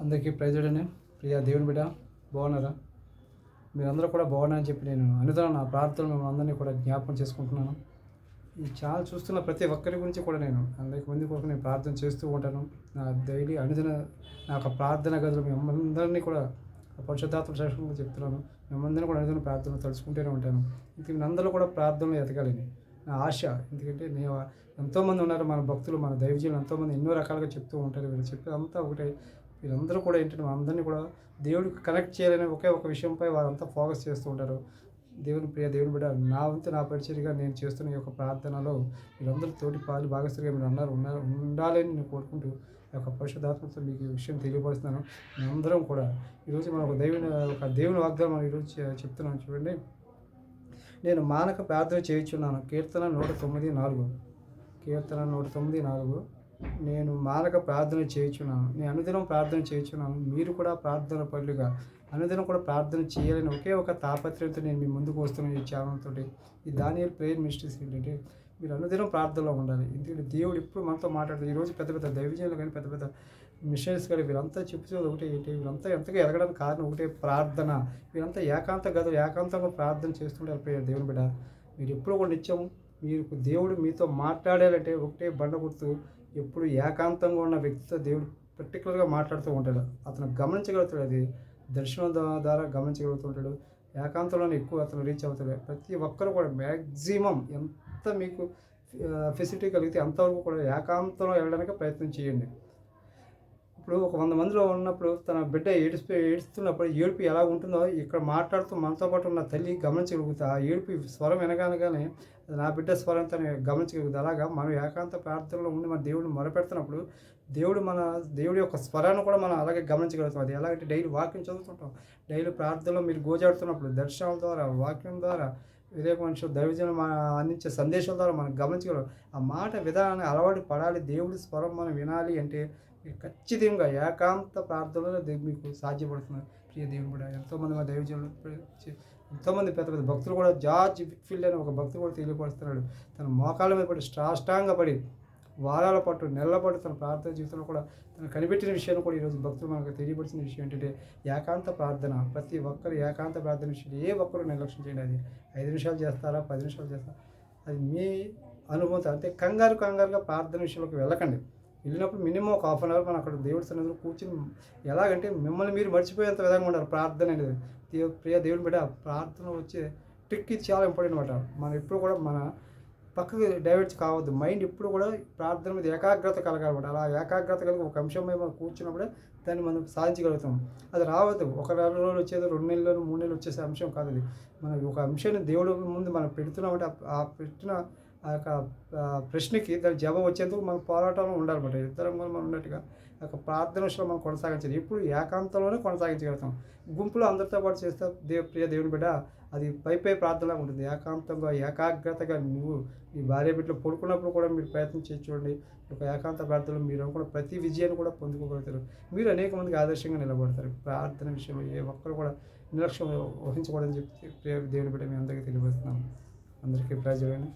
అందరికీ ప్రైజుడని ప్రియా దేవుని బిడ్డ బాగున్నారా? మీరందరూ కూడా బాగున్నారని చెప్పి నేను అనుదాన నా ప్రార్థనలు మిమ్మల్ని అందరినీ కూడా జ్ఞాపకం చేసుకుంటున్నాను. ఈ ఛానల్ చూస్తున్న ప్రతి ఒక్కరి గురించి కూడా నేను అందరికి మంది కొరకు నేను ప్రార్థన చేస్తూ ఉంటాను. నా డైలీ అనుదిన నా యొక్క ప్రార్థన గదులు మిమ్మల్ని అందరినీ కూడా పరిశుద్ధాత్మ శాసనంగా చెప్తున్నాను. మిమ్మల్ని కూడా అనుదిన ప్రార్థనలు తలుచుకుంటూనే ఉంటాను. ఇంక అందరూ కూడా ప్రార్థనలు ఎదగాలని నా ఆశ. ఎందుకంటే నేను ఎంతోమంది ఉన్నారు మన భక్తులు మన దైవజీవులు ఎంతోమంది ఎన్నో రకాలుగా చెప్తూ ఉంటారు. వీళ్ళు చెప్పేదంతా ఒకటే. వీళ్ళందరూ కూడా ఏంటంటే అందరినీ కూడా దేవుడికి కనెక్ట్ చేయాలనే ఒకే ఒక విషయంపై వారంతా ఫోకస్ చేస్తూ ఉంటారు. దేవుని ప్రియ దేవుని బిడ్డ నా వంతు నా పరిచర్గా నేను చేస్తున్న ఈ యొక్క ప్రార్థనలో వీళ్ళందరూ తోటి పాలు భాగస్తులుగా మీరు అన్నారు ఉన్నారు ఉండాలని నేను కోరుకుంటూ ఆ యొక్క పరిశుద్ధాత్మతో మీకు ఈ విషయం తెలియపరుస్తున్నాను. అందరం కూడా ఈరోజు మనం ఒక దేవుని ఒక దేవుని వాగ్దానం మనం ఈరోజు చెప్తున్నాను చూడండి. నేను మానక ప్రార్థన చేయించున్నాను. కీర్తన నూట తొమ్మిది నాలుగు. కీర్తన నూట తొమ్మిది నాలుగు. నేను మానక ప్రార్థన చేయించున్నాను. నేను అనుదినం ప్రార్థన చేయించున్నాను. మీరు కూడా ప్రార్థన పనులుగా అనుదినం కూడా ప్రార్థన చేయాలని ఒకే ఒక తాపత్రయంతో నేను మీ ముందుకు వస్తున్నాను ఈ ఛానల్తో ఈ దానియల్ ప్రేయర్ మినిస్ట్రీస్ ఏంటంటే మీరు అనుదినం ప్రార్థనలో ఉండాలి. ఎందుకంటే దేవుడు ఎప్పుడు మనతో మాట్లాడుతుంది ఈరోజు పెద్ద పెద్ద దైవజనులు కానీ పెద్ద పెద్ద మిషనరీస్ కానీ వీళ్ళంతా చెప్తుంది ఒకటే ఏంటి? వీళ్ళంతా ఎంతగా ఎదగడానికి కారణం ఒకటే ప్రార్థన. వీళ్ళంతా ఏకాంత గదులు ఏకాంతంగా ప్రార్థన చేస్తుంటారు. ప్రేయర్ దేవుని బిడ్డ మీరు ఎప్పుడు కూడా నిత్యం మీరు దేవుడు మీతో మాట్లాడాలంటే ఒకటే బండ గుర్తు ఎప్పుడు ఏకాంతంగా ఉన్న వ్యక్తితో దేవుడు పర్టికులర్గా మాట్లాడుతూ ఉంటాడు. అతను గమనించగలుగుతాడు అది. దర్శనం ద్వారా గమనించగలుగుతుంటాడు ఏకాంతంలోనే ఎక్కువ అతను రీచ్ అవుతాడు. ప్రతి ఒక్కరు కూడా మ్యాక్సిమం ఎంత మీకు ఫెసిలిటీ కలిగితే అంతవరకు కూడా ఏకాంతంలో వెళ్ళడానికి ప్రయత్నం చేయండి. ఇప్పుడు ఒక వంద మందిలో ఉన్నప్పుడు తన బిడ్డ ఏడిపి ఏడుస్తున్నప్పుడు ఏడుపు ఎలా ఉంటుందో ఇక్కడ మాట్లాడుతూ మనతో పాటు ఉన్న తల్లి గమనించగలుగుతా. ఆ ఏడుపు స్వరం వినగానగానే నా బిడ్డ స్వరం తను గమనించగలుగుతా. అలాగా మనం ఏకాంత ప్రార్థనలో ఉండి మన దేవుడిని మొరపెడుతున్నప్పుడు దేవుడు మన దేవుడి యొక్క స్వరాన్ని కూడా మనం అలాగే గమనించగలుగుతాం. అది ఎలాగంటే డైలీ వాక్యం చదువుతుంటాం. డైలీ ప్రార్థనలో మీరు గోజాడుతున్నప్పుడు దర్శనాల ద్వారా వాక్యం ద్వారా వివేక మనుషులు దైవజనం మన అందించే సందేశాల ద్వారా మనం గమనించగలం ఆ మాట విధానాన్ని అలవాటు పడాలి. దేవుడి స్వరం మనం వినాలి అంటే ఖచ్చితంగా ఏకాంత ప్రార్థనలో మీకు సాధ్యపడుతుంది ప్రియ దేవుని కూడా ఎంతోమంది మా దైవజనులు ఎంతోమంది పెద్ద పెద్ద భక్తులు కూడా జార్జ్ ఫిల్ అని ఒక భక్తులు కూడా తెలియపరుస్తున్నాడు. తన మోకాళ్ళ మీద పడి సాష్టాంగపడి వారాల పాటు నెలల పాటు తన ప్రార్థన జీవితంలో కూడా తను కనిపెట్టిన విషయాన్ని కూడా ఈరోజు భక్తులు మనకు తెలియపరిచిన విషయం ఏంటంటే ఏకాంత ప్రార్థన. ప్రతి ఒక్కరు ఏకాంత ప్రార్థన విషయం ఏ ఒక్కరు నిర్లక్ష్యం చేయండి అది. ఐదు నిమిషాలు చేస్తారా? పది నిమిషాలు చేస్తారా? అది మీ అనుభూతి అంటే కంగారు కంగారుగా ప్రార్థన విషయంలోకి వెళ్ళకండి. వెళ్ళినప్పుడు మినిమం ఒక హాఫ్ అన్ అవర్ మనం అక్కడ దేవుడి సన్నిధిలో కూర్చుని ఎలాగంటే మిమ్మల్ని మీరు మర్చిపోయేంత విధంగా ఉండాలి. ప్రార్థన అనేది. ప్రియ దేవుని బిడ్డ ప్రార్థన వచ్చే ట్రిక్ ఇది చాలా ఇంపార్టెంట్ అనమాట మనం ఎప్పుడు కూడా మన పక్కకి డైవర్ట్స్ కావద్దు. మైండ్ ఎప్పుడు కూడా ప్రార్థన మీద ఏకాగ్రత కలగాలన్నమాట అలా ఏకాగ్రత కలిగి ఒక అంశం మీద మనం కూర్చున్నప్పుడే దాన్ని మనం సాధించగలుగుతాం. అది రావద్దు. ఒక నెల రోజులు వచ్చేది రెండు నెలలు మూడు నెలలు వచ్చేసే అంశం కాదు అది. మనం ఒక అంశాన్ని దేవుడు ముందు మనం పెడుతున్నామంటే ఆ పెట్టిన ఆ యొక్క ప్రశ్నకి దాని జవాబు వచ్చేందుకు మనం పోరాటంలో ఉండాలన్నమాట. ఇద్దరం కూడా మనం ఉన్నట్టుగా ఆ యొక్క ప్రార్థన విషయంలో మనం కొనసాగించాలి. ఇప్పుడు ఏకాంతంలోనే కొనసాగించగలుగుతాం. గుంపులో అందరితో పాటు చేస్తే దేవ ప్రియ దేవుని బిడ్డ అది పై పై ప్రార్థనలాగా ఉంటుంది. ఏకాంతంగా ఏకాగ్రతగా నువ్వు మీ భార్య బిడ్డలు పడుకున్నప్పుడు కూడా మీరు ప్రయత్నం చేసి చూడండి. ఒక ఏకాంత ప్రార్థనలో మీరు కూడా ప్రతి విజయాన్ని కూడా పొందుకోగలుగుతారు. మీరు అనేక మందికి ఆదర్శంగా నిలబడతారు. ప్రార్థన విషయంలో ఏ ఒక్కరు కూడా నిర్లక్ష్యం వహించకూడదని చెప్పి ప్రియ దేవుని బిడ్డ మీ అందరికీ తెలియజేస్తున్నాను అందరికీ ప్రయోజనం